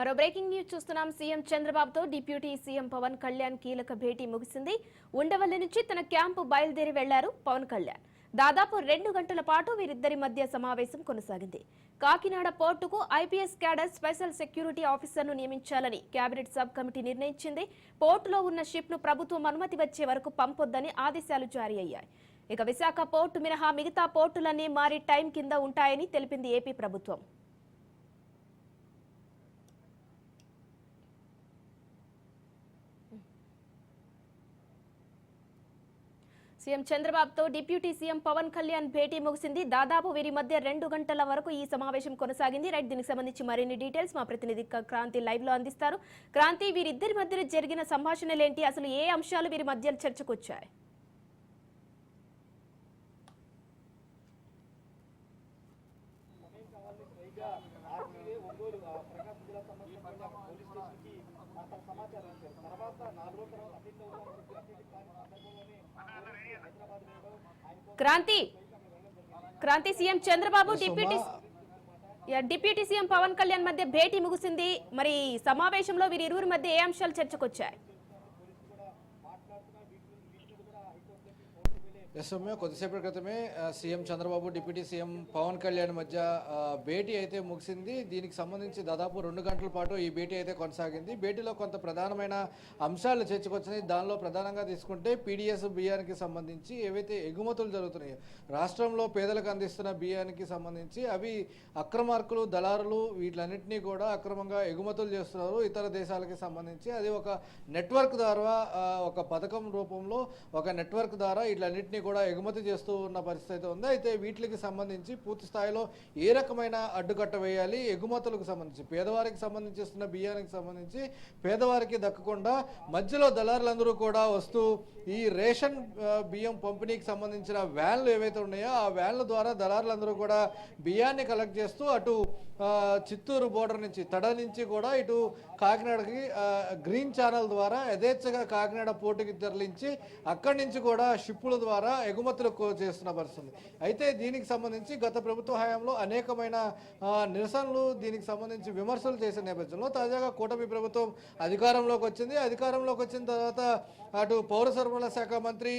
మరో breaking news చూస్తున్నాం. CM చంద్రబాబుతో డిప్యూటీ సీఎం పవన్ కళ్యాణ్ కీలక భేటీ ముగిసింది. ఉండవల్లి నుంచి తన క్యాంపు బయలుదేరి వెళ్ళారు పవన్ కళ్యాణ్. దాదాపు రెండు గంటల పాటు వీరిద్దరి మధ్య సమావేశం కొనసాగింది. కాకినాడ పోర్టుకు ఐపీఎస్ క్యాడర్ స్పెషల్ సెక్యూరిటీ ఆఫీసర్ను నియమించాలని కేబినెట్ సబ్ కమిటీ నిర్ణయించింది. పోర్టులో ఉన్న షిప్ను ప్రభుత్వం అనుమతి వచ్చే వరకు పంపొద్దని ఆదేశాలు జారీ అయ్యాయి. ఇక విశాఖ పోర్టు మినహా మిగతా పోర్టులన్నీ మారి టైం కింద ఉంటాయని తెలిపింది ఏపీ ప్రభుత్వం. సీఎం చంద్రబాబుతో డిప్యూటీ సీఎం పవన్ కళ్యాణ్ భేటీ ముగిసింది దాదాపు వీరి మధ్య రెండు గంటల వరకు ఈ సమావేశం కొనసాగింది రైట్ దీనికి సంబంధించి మరిన్ని డీటెయిల్స్ మా ప్రతినిధి క్రాంతి లైవ్లో అందిస్తారు క్రాంతి వీరిద్దరి మధ్య జరిగిన సంభాషణలేంటి అసలు ఏ అంశాలు వీరి మధ్య చర్చకు వచ్చాయి Kranthi Kranthi CM Chandrababu deputy deputy CM Pawan Kalyan మధ్య భేటీ ముగిసింది. మరి సమావేశంలో వీరి ఇరువురి మధ్య ఏ అంశాలు చర్చకొచ్చాయి? ఎస్ సౌమ్య కొద్దిసేపటి క్రితమే CM Chandrababu deputy CM Pawan Kalyan మధ్య భేటీ అయితే ముగిసింది. దీనికి సంబంధించి దాదాపు రెండు గంటల పాటు ఈ భేటీ అయితే కొనసాగింది. భేటీలో కొంత ప్రధానమైన అంశాలు చర్చకొచ్చినాయి దానిలో ప్రధానంగా తీసుకుంటే పీడిఎస్ బియ్యానికి సంబంధించి ఏవైతే ఎగుమతులు జరుగుతున్నాయో రాష్ట్రంలో పేదలకు అందిస్తున్న బియ్యానికి సంబంధించి అవి అక్రమార్కులు దళారులు వీటిలన్నింటినీ కూడా అక్రమంగా ఎగుమతులు చేస్తున్నారు ఇతర దేశాలకి సంబంధించి. అది ఒక నెట్వర్క్ ద్వారా ఒక పథకం రూపంలో ఒక నెట్వర్క్ ద్వారా వీటిలన్నింటినీ కూడా ఎగుమతి చేస్తూ ఉన్న పరిస్థితి అయితే ఉంది. అయితే వీటికి సంబంధించి పూర్తి స్థాయిలో ఏ రకమైన అడ్డుకట్ట వేయాలి? ఎగుమతులకు సంబంధించి పేదవారికి సంబంధించిన బియ్యానికి సంబంధించి పేదవారికి దక్కకుండా మధ్యలో దళారులందరూ కూడా వస్తూ ఈ రేషన్ బియ్యం పంపిణీకి సంబంధించిన వ్యాన్లు ఏవైతే ఉన్నాయో ఆ వ్యాన్ల ద్వారా దళారులందరూ కూడా బియ్యాన్ని కలెక్ట్ చేస్తూ అటు చిత్తూరు బోర్డర్ నుంచి తడ నుంచి కూడా ఇటు కాకినాడకి గ్రీన్ ఛానల్ ద్వారా యథేచ్ఛగా కాకినాడ పోర్టుకి తరలించి అక్కడి నుంచి కూడా షిప్పుల ద్వారా ఎగుమతులు చేస్తున్న పరిస్థితుంది అయితే దీనికి సంబంధించి గత ప్రభుత్వ హయాంలో అనేకమైన నిరసనలు దీనికి సంబంధించి విమర్శలు చేసిన నేపథ్యంలో తాజాగా కూటమి ప్రభుత్వం అధికారంలోకి వచ్చింది. అధికారంలోకి వచ్చిన తర్వాత అటు పౌర సరఫరాల శాఖ మంత్రి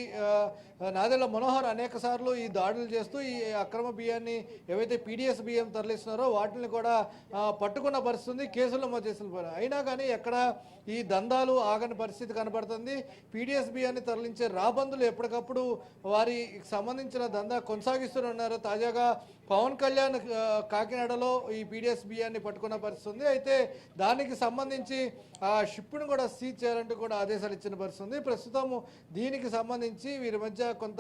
నాదెళ్ళ మనోహర్ అనేక సార్లు ఈ దాడులు చేస్తూ ఈ అక్రమ బియ్యాన్ని ఏవైతే పీడిఎస్ బియ్యం తరలిస్తున్నారో వాటిని కూడా పట్టుకున్న పరిస్థితుంది కేసులు నమోదు చేసిన అయినా కానీ ఎక్కడ ఈ దందాలు ఆగని పరిస్థితి కనబడుతుంది పీడిఎస్ బియ్యాన్ని తరలించే రాబందులు ఎప్పటికప్పుడు వారికి సంబంధించిన దందా కొనసాగిస్తున్నారు తాజాగా పవన్ కళ్యాణ్ కాకినాడలో ఈ పీడిఎస్ బియ్యాన్ని పట్టుకున్న పరిస్థితి ఉంది అయితే దానికి సంబంధించి ఆ షిప్ను కూడా సీజ్ చేయాలంటూ కూడా ఆదేశాలు ఇచ్చిన పరిస్థితి ఉంది ప్రస్తుతం దీనికి సంబంధించి వీరి మధ్య కొంత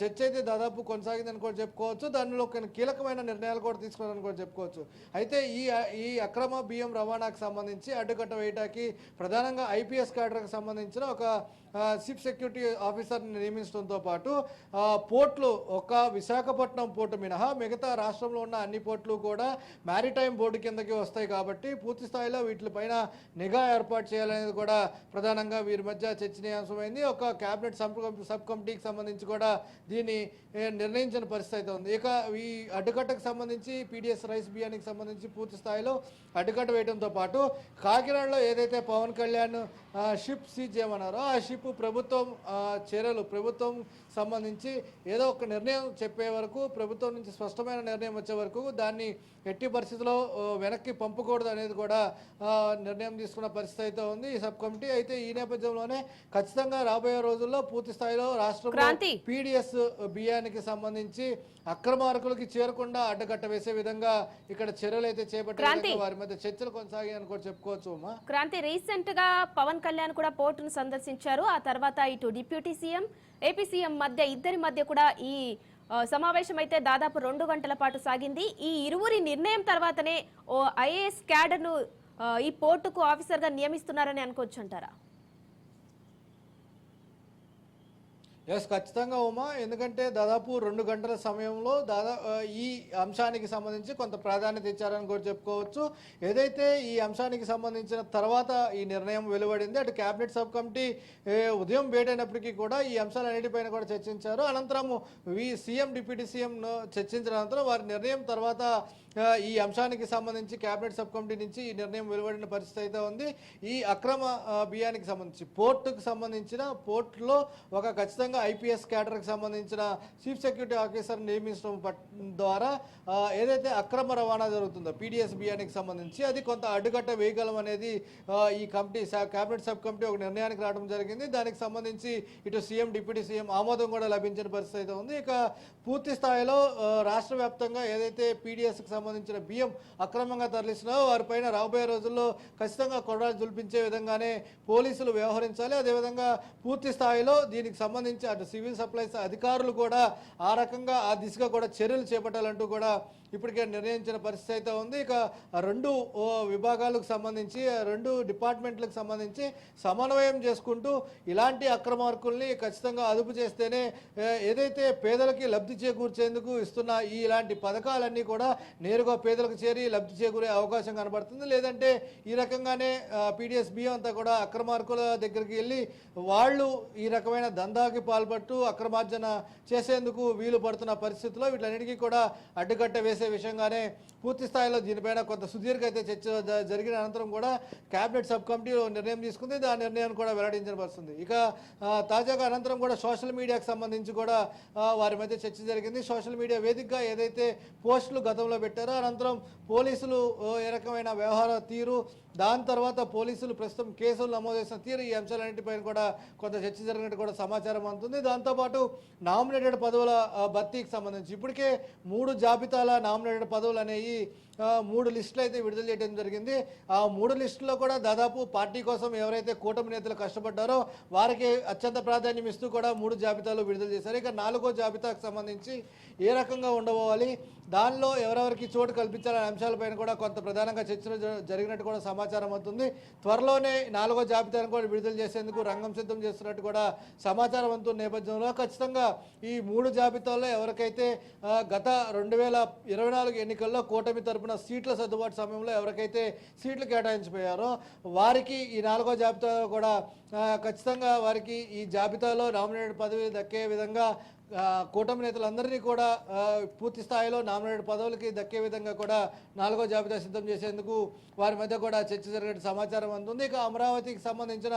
చర్చ అయితే దాదాపు కొనసాగిందని కూడా చెప్పుకోవచ్చు. దానిలో కొన్ని కీలకమైన నిర్ణయాలు కూడా తీసుకున్నారని కూడా చెప్పుకోవచ్చు. అయితే ఈ ఈ అక్రమ బియ్యం రవాణాకు సంబంధించి అడ్డుకట్ట వేయటానికి ప్రధానంగా ఐపీఎస్ క్యాడర్కి సంబంధించిన ఒక చీఫ్ సెక్యూరిటీ ఆఫీసర్ని నియమించడంతో పాటు పాటు పోర్ట్లు ఒక విశాఖపట్నం పోర్టు మినహా మిగతా రాష్ట్రంలో ఉన్న అన్ని పోర్ట్లు కూడా మ్యారిటైమ్ బోర్డు కిందకి వస్తాయి కాబట్టి పూర్తి స్థాయిలో వీటిపైన నిఘా ఏర్పాటు చేయాలనేది కూడా ప్రధానంగా వీరి మధ్య చర్చనీయాంశమైంది. ఒక కేబినెట్ సబ్ సబ్ కమిటీకి సంబంధించి కూడా దీన్ని నిర్ణయించిన పరిస్థితి అయితే ఉంది. ఇక ఈ అడ్డుకట్టకు సంబంధించి పీడిఎస్ రైస్ బియ్యానికి సంబంధించి పూర్తి స్థాయిలో అడ్డుకట్ట వేయడంతో పాటు కాకినాడలో ఏదైతే పవన్ కళ్యాణ్ షిప్ సీజ్ చేయమన్నారో ఆ షిప్ ప్రభుత్వం చర్యలు ప్రభుత్వం సంబంధించి ఏదో ఒక నిర్ణయం చెప్పే వరకు ప్రభుత్వం నుంచి స్పష్టమైన నిర్ణయం వచ్చే వరకు దాన్ని ఎట్టి పరిస్థితుల్లో ఆ, వెనక్కి పంపకూడదు అనేది కూడా నిర్ణయం తీసుకున్న పరిస్థితి అయితే ఉంది. ఈ సబ్ కమిటీ అయితే ఈ నేపథ్యంలోనే ఖచ్చితంగా రాబోయే రోజుల్లో పూర్తి స్థాయిలో రాష్ట్రంలో క్రాంతి. పీడిఎస్ బియ్యానికి సంబంధించి అక్రమార్కులకి చేరకుండా అడ్డకట్ట వేసే విధంగా ఇక్కడ చర్యలు అయితే చేపట్టే వారి మధ్య చర్చలు కొనసాగాయని కూడా చెప్పుకోవచ్చు క్రాంతి! రీసెంట్గా పవన్ కళ్యాణ్ కూడా పోర్టును సందర్శించారు. ఆ తర్వాత ఇటు డిప్యూటీ సీఎం ఏపీ సీఎం మధ్య ఇద్దరి మధ్య కూడా ఈ సమావేశం అయితే దాదాపు రెండు గంటల పాటు సాగింది. ఈ ఇరువురి నిర్ణయం తర్వాతనే ఓ ఐఏఎస్ క్యాడర్ను ఈ పోర్టుకు ఆఫీసర్గా నియమిస్తున్నారని అనుకోవచ్చు అంటారా ఎస్ ఖచ్చితంగా ఉమా. ఎందుకంటే దాదాపు రెండు గంటల సమయంలో దాదా ఈ అంశానికి సంబంధించి కొంత ప్రాధాన్యత ఇచ్చారని కూడా చెప్పుకోవచ్చు. ఏదైతే ఈ అంశానికి సంబంధించిన తర్వాత ఈ నిర్ణయం వెలువడింది అటు క్యాబినెట్ సబ్ కమిటీ ఉదయం భేటైనప్పటికీ కూడా ఈ అంశాలన్నిటిపైన కూడా చర్చించారు. అనంతరం ఈ సీఎం డిప్యూటీ సీఎం చర్చించిన అనంతరం వారి నిర్ణయం తర్వాత ఈ అంశానికి సంబంధించి క్యాబినెట్ సబ్ కమిటీ నుంచి ఈ నిర్ణయం వెలువడిన పరిస్థితి అయితే ఉంది. ఈ అక్రమ బియ్యానికి సంబంధించి పోర్టుకు సంబంధించిన పోర్టులో ఒక ఖచ్చితంగా ఐపీఎస్ క్యాడర్కి సంబంధించిన చీఫ్ సెక్యూరిటీ ఆఫీసర్ నియమించడం ద్వారా ఏదైతే అక్రమ రవాణా జరుగుతుందో పీడిఎస్ బియ్యానికి సంబంధించి అది కొంత అడ్డుకట్ట వేయగలం అనేది ఈ కమిటీ సా- కేబినెట్ సబ్ కమిటీ ఒక నిర్ణయానికి రావడం జరిగింది. దానికి సంబంధించి ఇటు సీఎం డిప్యూటీ సీఎం ఆమోదం కూడా లభించిన పరిస్థితి అయితే ఉంది. ఇక పూర్తి స్థాయిలో రాష్ట్ర వ్యాప్తంగా ఏదైతే పీడిఎస్కి సంబంధించిన బియ్యం అక్రమంగా తరలిస్తున్నారో వారిపైన రాబోయే రోజుల్లో ఖచ్చితంగా కొరడాలు జుల్పించే విధంగానే పోలీసులు వ్యవహరించాలి. అదేవిధంగా పూర్తి స్థాయిలో దీనికి సంబంధించి అటు సివిల్ సప్లైస్ అధికారులు కూడా ఆ రకంగా ఆ దిశగా కూడా చర్యలు చేపట్టాలంటూ కూడా ఇప్పటికే నిర్ణయించిన పరిస్థితి అయితే ఉంది. ఇక రెండు ఓ, విభాగాలకు సంబంధించి రెండు డిపార్ట్మెంట్లకు సంబంధించి సమన్వయం చేసుకుంటూ ఇలాంటి అక్రమార్కుల్ని ఖచ్చితంగా అదుపు చేస్తేనే ఏదైతే పేదలకి లబ్ధి చేకూర్చేందుకు ఇస్తున్న ఈ ఇలాంటి పథకాలన్నీ కూడా నేరుగా పేదలకు చేరి లబ్ధి చేకూరే అవకాశం కనబడుతుంది. లేదంటే ఈ రకంగానే పీడిఎస్ బియ్యం అంతా కూడా అక్రమార్కుల దగ్గరికి వెళ్ళి వాళ్ళు ఈ రకమైన దందాకి పాల్పడుతూ అక్రమార్జన చేసేందుకు వీలు పడుతున్న పరిస్థితుల్లో వీటన్నిటికీ కూడా అడ్డుకట్ట వేసే విషయంగానే పూర్తి స్థాయిలో దీనిపైన కొంత సుదీర్ఘ అయితే చర్చ జరిగిన అనంతరం కూడా కేబినెట్ సబ్ కమిటీ నిర్ణయం తీసుకుంది. ఆ నిర్ణయాన్ని కూడా వెల్లడించిన పరిస్థితుంది. ఇక తాజాగా అనంతరం కూడా సోషల్ మీడియాకు సంబంధించి కూడా వారి మధ్య చర్చ జరిగింది. సోషల్ మీడియా వేదికగా ఏదైతే పోస్టులు గతంలో పెట్టారో అనంతరం పోలీసులు ఏ రకమైన వ్యవహార తీరు దాని తర్వాత పోలీసులు ప్రస్తుతం కేసులు నమోదు చేసిన తీరు ఈ అంశాలన్నింటిపైన కూడా కొంత చర్చ జరిగినట్టు కూడా సమాచారం ఉంటుంది దాంతోపాటు నామినేటెడ్ పదవుల భర్తీకి సంబంధించి ఇప్పటికే మూడు జాబితాల నామినేటెడ్ పదవులు అనేవి మూడు లిస్టులు అయితే విడుదల చేయడం జరిగింది. ఆ మూడు లిస్టుల్లో కూడా దాదాపు పార్టీ కోసం ఎవరైతే కూటమి నేతలు కష్టపడ్డారో వారికి అత్యంత ప్రాధాన్యం ఇస్తూ కూడా మూడు జాబితాలు విడుదల చేశారు. ఇక నాలుగో జాబితాకు సంబంధించి ఏ రకంగా ఉండబోవాలి దానిలో ఎవరెవరికి చోటు కల్పించాలనే అంశాలపైన కూడా కొంత ప్రధానంగా చర్చలు జరిగినట్టు కూడా సమాచారం అవుతుంది. త్వరలోనే నాలుగో జాబితాను కూడా విడుదల చేసేందుకు రంగం సిద్ధం చేస్తున్నట్టు కూడా సమాచారం అందుతున్న నేపథ్యంలో ఖచ్చితంగా ఈ మూడు జాబితాల్లో ఎవరికైతే గత రెండు వేల ఇరవై నాలుగు ఎన్నికల్లో కూటమి తరపున సీట్ల సర్దుబాటు సమయంలో ఎవరికైతే సీట్లు కేటాయించిపోయారో వారికి ఈ నాలుగో జాబితాలో కూడా ఖచ్చితంగా వారికి ఈ జాబితాలో నామినేటెడ్ పదవి దక్కే విధంగా కూటమి నేతలందరినీ కూడా పూర్తి స్థాయిలో నామినేటెడ్ పదవులకి దక్కే విధంగా కూడా నాలుగో జాబితా సిద్ధం చేసేందుకు వారి మధ్య కూడా చర్చ జరిగిన సమాచారం అందుంది. ఇక అమరావతికి సంబంధించిన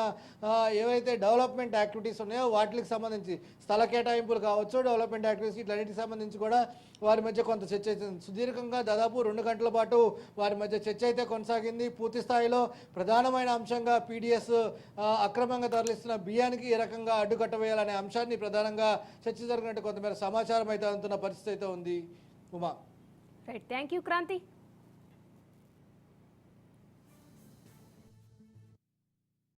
ఏవైతే డెవలప్మెంట్ యాక్టివిటీస్ ఉన్నాయో వాటికి సంబంధించి స్థల కేటాయింపులు కావచ్చు డెవలప్మెంట్ యాక్టివిటీస్ వీటన్నిటికి సంబంధించి కూడా వారి మధ్య కొంత చర్చ అయితే సుదీర్ఘంగా దాదాపు రెండు గంటల పాటు వారి మధ్య చర్చ అయితే కొనసాగింది. పూర్తి స్థాయిలో ప్రధానమైన అంశంగా పీడిఎస్ అక్రమంగా తరలిస్తున్న బియ్యానికి ఏ రకంగా అడ్డుకట్ట వేయాలనే అంశాన్ని ప్రధానంగా చర్చ జరిగినట్టు కొంతమేర సమాచారం అయితే అందుతున్న పరిస్థితి అయితే ఉంది. Uma. Right thank you Kranthi